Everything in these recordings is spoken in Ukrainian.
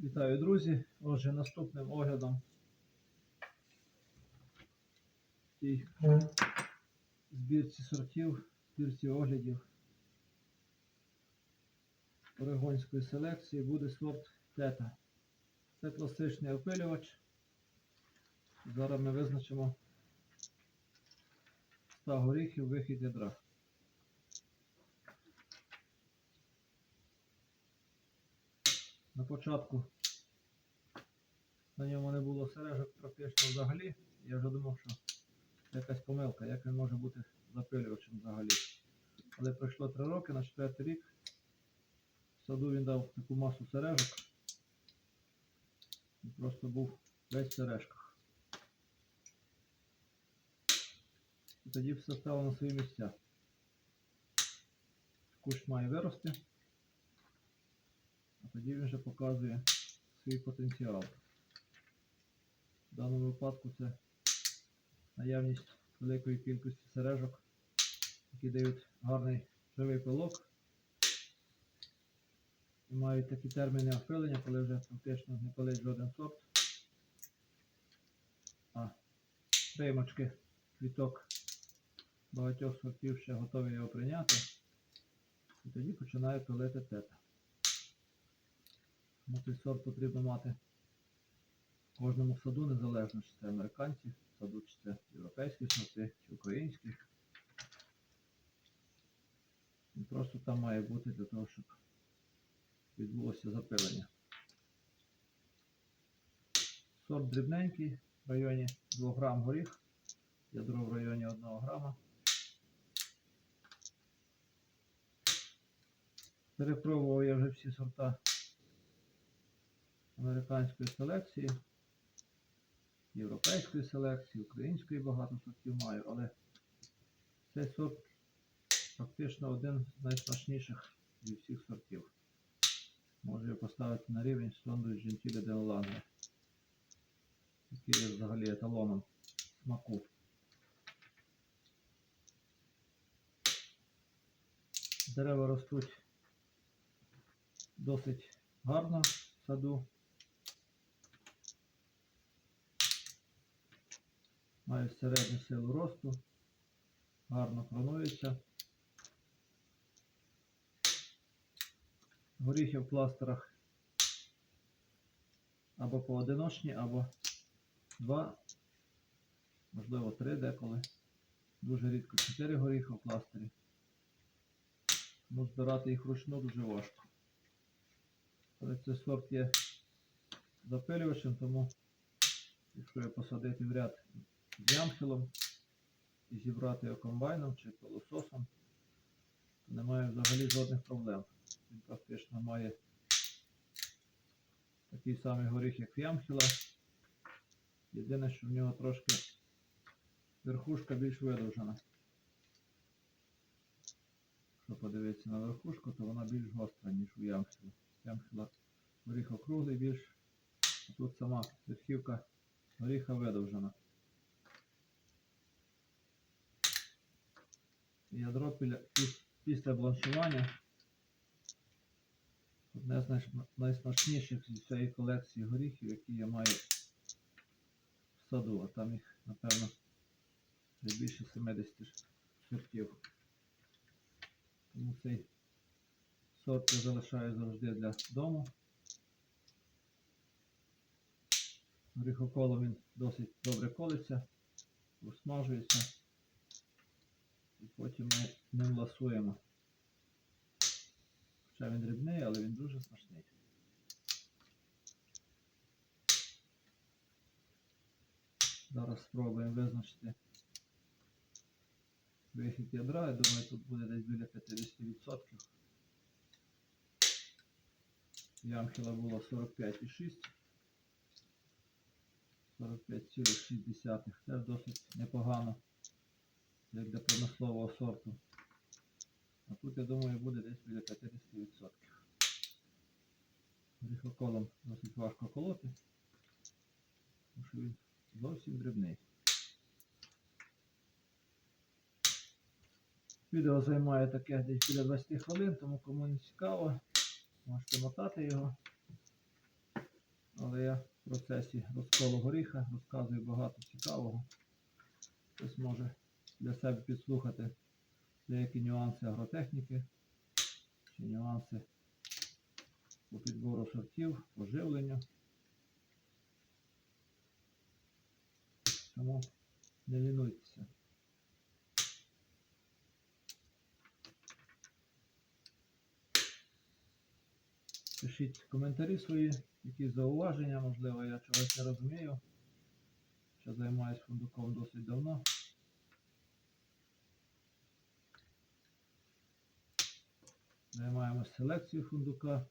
Вітаю, друзі! Отже, наступним оглядом цій збірці сортів, збірці оглядів орегонської селекції буде сорт тета. Це класичний опилювач. Зараз ми визначимо 100 горіхів вихід ядра. На початку на ньому не було сережок практично взагалі. Я вже думав, що якась помилка, як він може бути запилювачем взагалі. Але пройшло 3 роки, на 4 рік в саду він дав таку масу сережок. І просто був весь в сережках. І тоді все стало на свої місця. Кущ має вирости, тоді він вже показує свій потенціал. В даному випадку це наявність великої кількості сережок, які дають гарний живий пилок і мають такі терміни опилення, коли вже фактично не пилить жоден сорт, а приймочки квіток багатьох сортів ще готові його прийняти. І тоді починає пилити тета. Сорт потрібно мати в кожному саду, незалежно чи це американці, саду, чи це європейські сорти, чи українські. Він просто там має бути для того, щоб відбулося запилення. Сорт дрібненький, в районі 2 грам горіх, ядро в районі 1 грама. Перепробував я вже всі сорта американської селекції, європейської селекції, української багато сортів маю, але цей сорт фактично один з найсмачніших зі всіх сортів. Можу його поставити на рівень з Сондою Gentile de Hollande, який є взагалі еталоном смаку. Дерева ростуть досить гарно в саду. Мають середню силу росту, гарно кронуються. Горіхи в пластерах або поодиночні, або два, можливо три деколи. Дуже рідко чотири горіхи в пластирі. Тому збирати їх вручну дуже важко. Але цей сорт є запилювачем, тому якщо його посадити в ряд з ямхелом і зібрати його комбайном чи пилососом, то немає взагалі жодних проблем. Він практично має такий самий горіх, як в ямхела. Єдине, що в нього трошки верхушка більш видовжена. Якщо подивитися на верхушку, то вона більш гостра, ніж у ямхела. Ямхела горіх округлий більш, а тут сама верхівка горіха видовжена. Ядро після бланшування одне з найсмачніших зі всієї колекції горіхів, які я маю в саду, а там їх, напевно, вже більше 70 ш- сортів. Тому цей сорт я залишаю завжди для дому. Горіхоколом він досить добре колиться, усмажується. І потім ми ним ласуємо. Хоча він дрібний, але він дуже смачний. Зараз спробуємо визначити вихід ядра. Я думаю, тут буде десь біля 50%. Ямхіла було 45,6. 45,6. Теж досить непогано для промислового сорту. А тут, я думаю, буде десь біля 50%. Горіхоколом досить важко колоти, тому що він зовсім дрібний. Відео займає таке десь біля 20 хвилин, тому кому не цікаво, можете мотати його. але я в процесі розколу горіха розказую багато цікавого. Хтось може для себе підслухати деякі нюанси агротехніки чи нюанси по підбору сортів, по живленню. Тому не лінуйтеся. Пишіть коментарі свої, які зауваження, можливо, я чогось не розумію. Що займаюся фундуком досить давно. Займаємося селекцією фундука.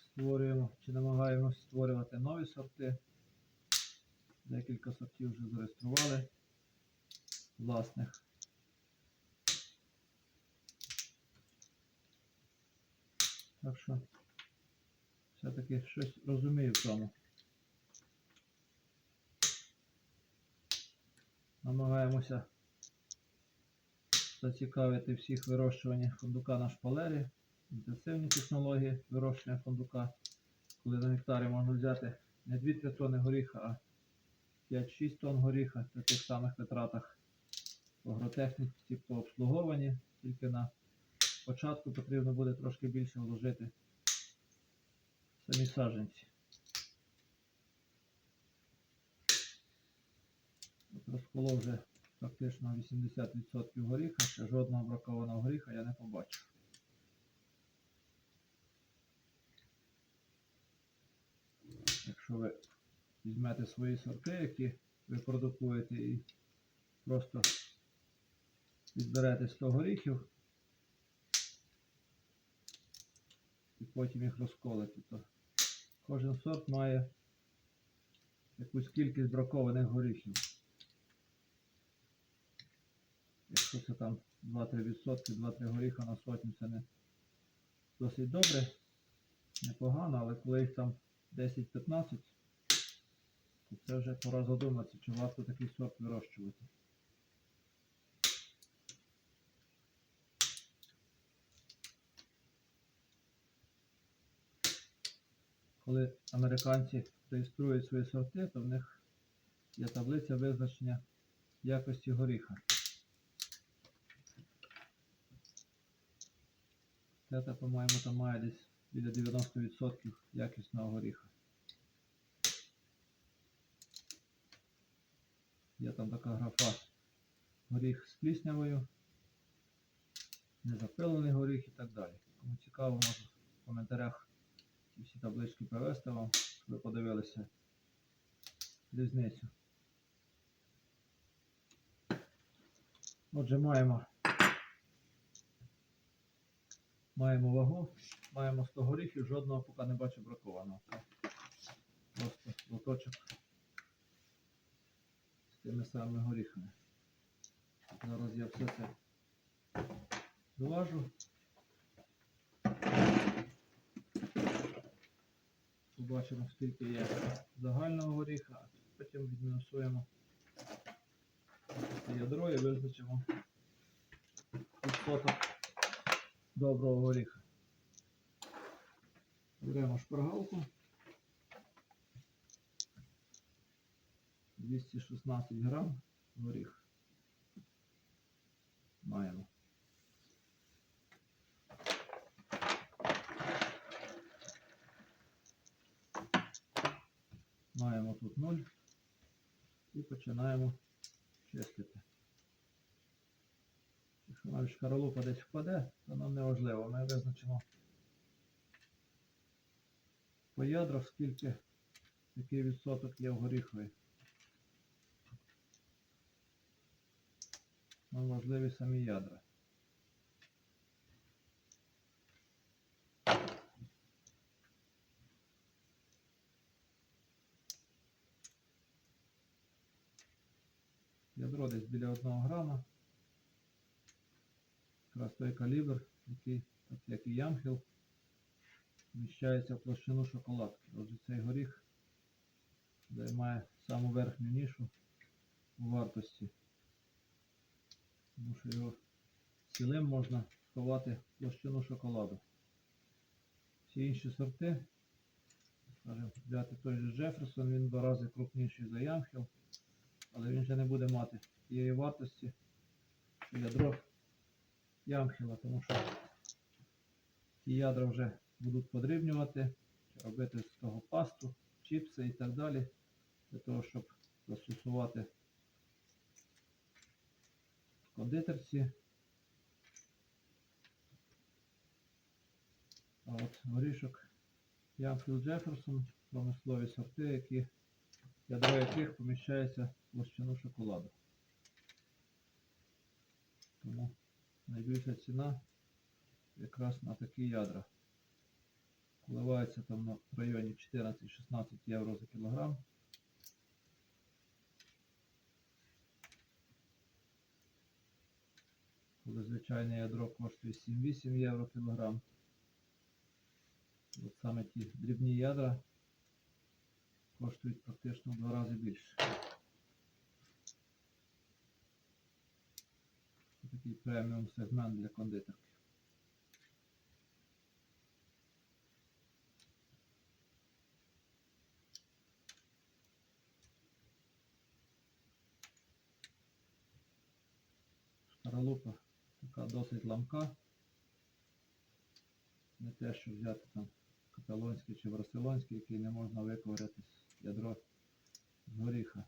Створюємо чи намагаємося створювати нові сорти. Декілька сортів вже зареєстрували власних. Так що все-таки щось розумію в тому. Намагаємося зацікавити всіх вирощування фундука на шпалері, інтенсивні технології вирощування фундука, коли на гектарі можна взяти не 2-3 тонни горіха, а 5-6 тонн горіха при тих самих витратах. Агротехніці, по обслуговуванні, тільки на початку потрібно буде трошки більше вложити. Самі саджанці. От розколов вже фактично 80% горіха, ще жодного бракованого горіха я не побачив. Якщо ви візьмете свої сорти, які ви продукуєте і просто відберете 100 горіхів і потім їх розколите, то кожен сорт має якусь кількість бракованих горіхів. Якщо це там 2-3%, 2-3 горіха на сотню, це не досить добре, непогано, але коли їх там 10-15, то це вже пора задуматися, чи варто такий сорт вирощувати. Коли американці реєструють свої сорти, то в них є таблиця визначення якості горіха. Тета, по-моєму, там має десь біля 90% якісного горіха. Є там така графа горіх з пліснявою, незапилений горіх і так далі. Кому цікаво, можу в коментарях ці всі таблички привести вам, щоб ви подивилися різницю. Отже, маємо Маємо вагу, маємо 100 горіхів, жодного поки не бачу бракованого. Просто лоточок з тими самими горіхами. Зараз я все це зважу. Побачимо, скільки є загального горіха, потім відмінусуємо ядро і визначимо відсоток доброго горіха. Беремо шпаргалку. 216 грам горіх. Маємо. Маємо тут 0 і починаємо чистити. Якщо навіть шкаралупа десь впаде, то нам не важливо. Ми визначимо по ядрах, скільки який відсоток є в горіхові. Нам важливі самі ядра. Ядро десь біля 1 грама. Якраз той калібр, який, так як і ямхіл, вміщається в площину шоколадки. Отже, цей горіх займає саму верхню нішу у вартості. Тому що його цілим можна сховати в площину шоколаду. Всі інші сорти, скажімо, взяти той же Джеферсон, він два рази крупніший за Ямхіл, але він вже не буде мати тієї вартості, що ядро Ямхіла, тому що ті ядра вже будуть подрібнювати, робити з того пасту, чіпси і так далі, для того, щоб застосувати в кондитерці. А от горішок Ямфіл Джеферсон, промислові сорти, які, ядро яких поміщається в площину шоколаду. Тому найбільша ціна якраз на такі ядра. Коливається там на- районі 14-16 євро за кілограм. Коли звичайне ядро коштує 7-8 євро кілограм. От саме ті дрібні ядра коштують практично в два рази більше. Такий преміум сегмент для кондитерки. Шкаралупа така досить ламка. Не те, що взяти там каталонський чи барселонський, який не можна виковиряти з ядро з горіха.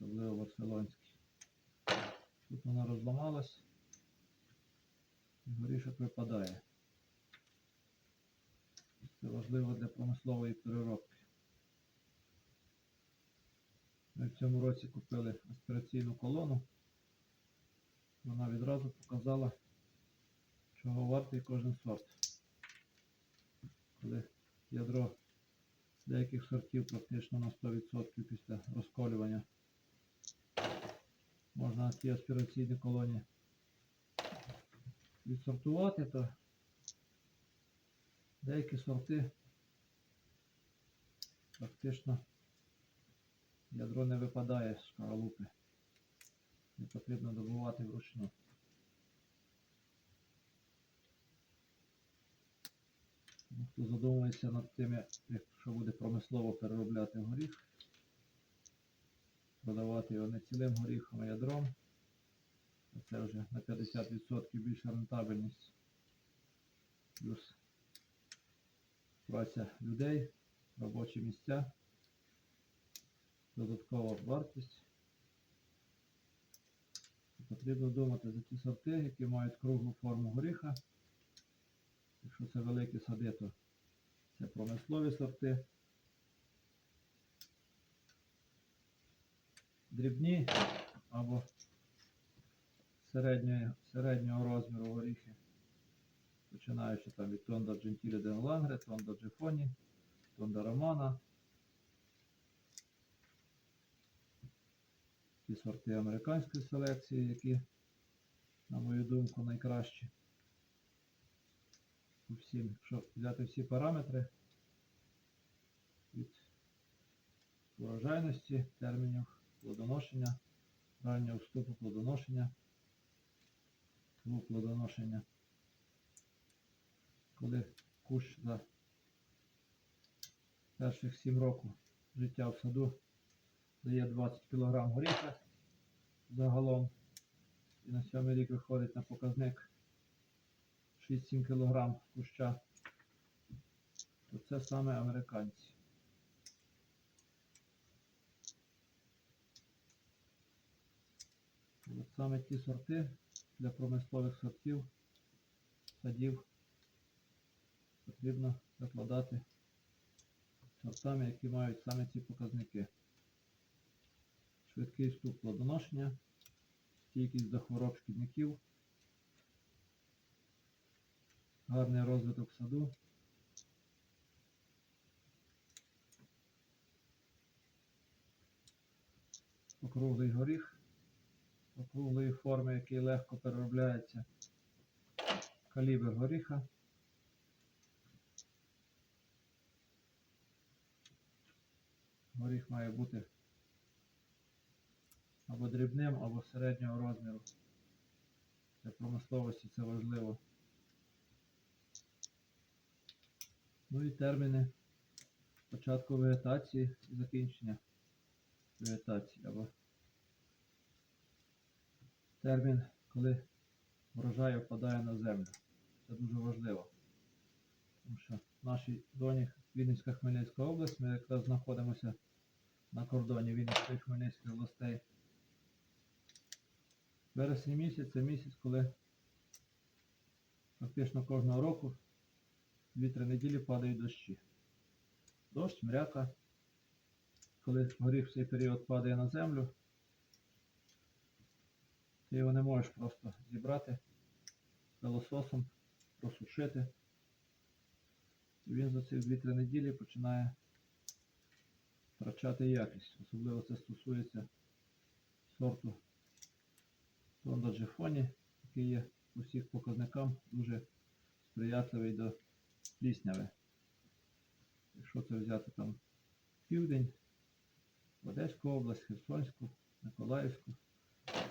Особливо барселонський. Тут воно розламалось і горішок випадає. Це важливо для промислової переробки. Ми в цьому році купили аспіраційну колону. Вона відразу показала, чого вартий кожен сорт. Коли ядро деяких сортів практично на 100% після розколювання можна на ті аспіраційні колонії відсортувати, то деякі сорти практично ядро не випадає з шкаралупи. Не потрібно добувати вручну. Ну, Хто задумується над тим, як- якщо буде промислово переробляти горіх, продавати його не цілим горіхом, а ядром, це вже на 50% більша рентабельність. Плюс праця людей, робочі місця, додаткова вартість. Потрібно думати за ті сорти, які мають круглу форму горіха. Якщо це великі сади, то це промислові сорти. Дрібні або середньої, середнього розміру горіхи, починаючи там від Тонда Джентілі де Лангре, Тонда Джефоні, Тонда Романа. Ті сорти американської селекції, які, на мою думку, найкращі. Всім, якщо взяти всі параметри від урожайності, термінів плодоношення, раннього вступу плодоношення, тву плодоношення, коли кущ за перших 7 років життя в саду дає 20 кг горіха загалом. І на сьомий рік виходить на показник 6-7 кг куща, то це саме американці. І От саме ті сорти для промислових сортів садів потрібно закладати сортами, які мають саме ці показники. Швидкий вступ плодоношення, стійкість до хвороб шкідників, гарний розвиток саду. Округлий горіх, округлої форми, який легко переробляється. Калібр горіха. Горіх має бути або дрібним, або середнього розміру. Для промисловості це важливо. Ну і терміни початку вегетації і закінчення вегетації. Або термін, коли врожай впадає на землю. Це дуже важливо. Тому що в нашій зоні Вінницька Хмельницька область, ми якраз знаходимося на кордоні Вінницької Хмельницької областей. Вересень місяць це місяць, коли фактично кожного року 2-3 неділі падають дощі. Дощ, мряка. Коли горіх в цей період падає на землю, ти його не можеш просто зібрати пилососом, просушити. І він за ці 2-3 неділі починає втрачати якість. Особливо це стосується сорту Тонда Джефоні, який є у всіх показникам дуже сприятливий до плісняви. Якщо це взяти там південь, Одеську область, Херсонську, Миколаївську,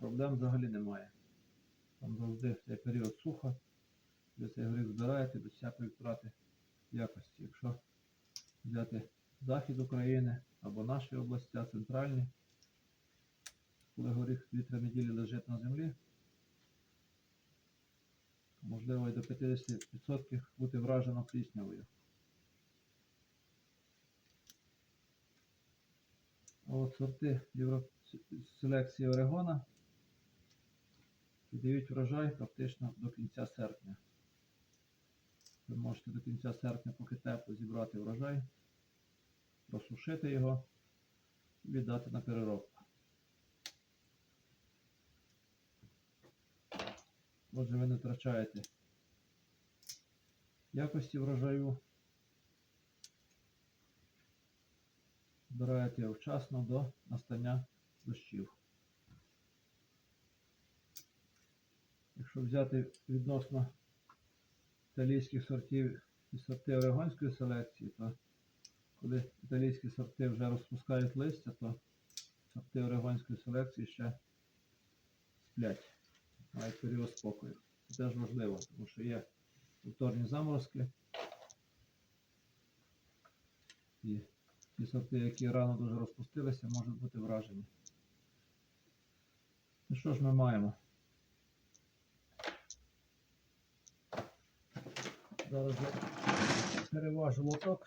проблем взагалі немає. Там завжди в цей період сухо, ви цей горіх збираєте без всякої втрати якості. Якщо взяти захід України або наші області, центральні, коли горіх 2-3 неділі лежить на землі, можливо і до 50% бути вражено пліснявою. А от сорти селекції Орегона віддають врожай фактично до кінця серпня. Ви можете до кінця серпня, поки тепло, зібрати врожай, просушити його і віддати на переробку. Отже, ви не втрачаєте якості врожаю. Збираєте його вчасно до настання дощів. Якщо взяти відносно італійських сортів і сорти орегонської селекції, то коли італійські сорти вже розпускають листя, то сорти орегонської селекції ще сплять, мають період спокою. Це теж важливо, тому що є повторні заморозки. І ті сорти, які рано дуже розпустилися, можуть бути вражені. Ну що ж ми маємо? Зараз я переважу лоток.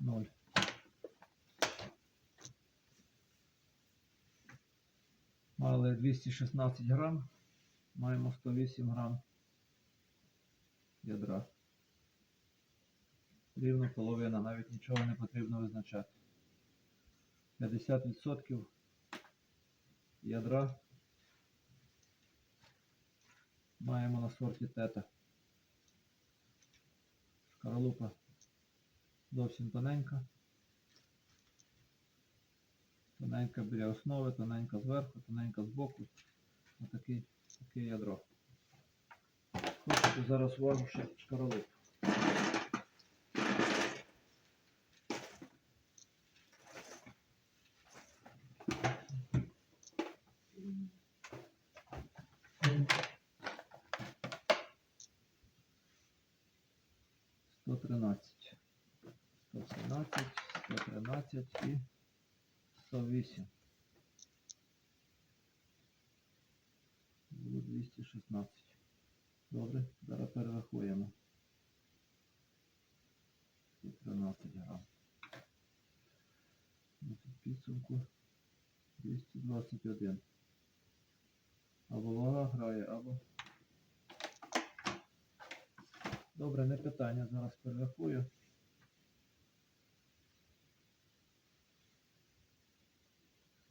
Ноль. Мали 216 грам, маємо 108 грам ядра. Рівно половина, навіть нічого не потрібно визначати. 50% ядра маємо на сорті тета. Шкаралупа зовсім тоненька. Тоненька біля основи, тоненька зверху, тоненька збоку. Отаке таке ядро. Хочу зараз вару ще шкаралупу. Сто тринадцять. Сто тринадцять, сто тринадцять і сто вісім. Було 216. Добре, зараз перерахуємо. 113 грам. Підсумку 221. Або вага грає, або. Добре, не питання, зараз перерахую.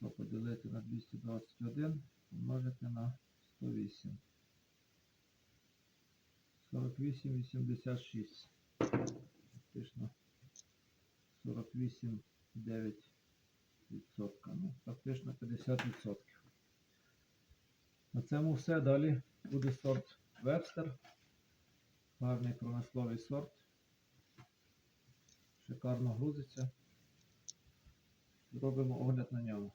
То поділити на 221, помножити на 108. 48, 86. Фактично 48, 9 відсотка. Ну, фактично 50 відсотків. На цьому все. Далі буде сорт Вебстер. Гарний промисловий сорт. Шикарно грузиться. Зробимо огляд на ньому.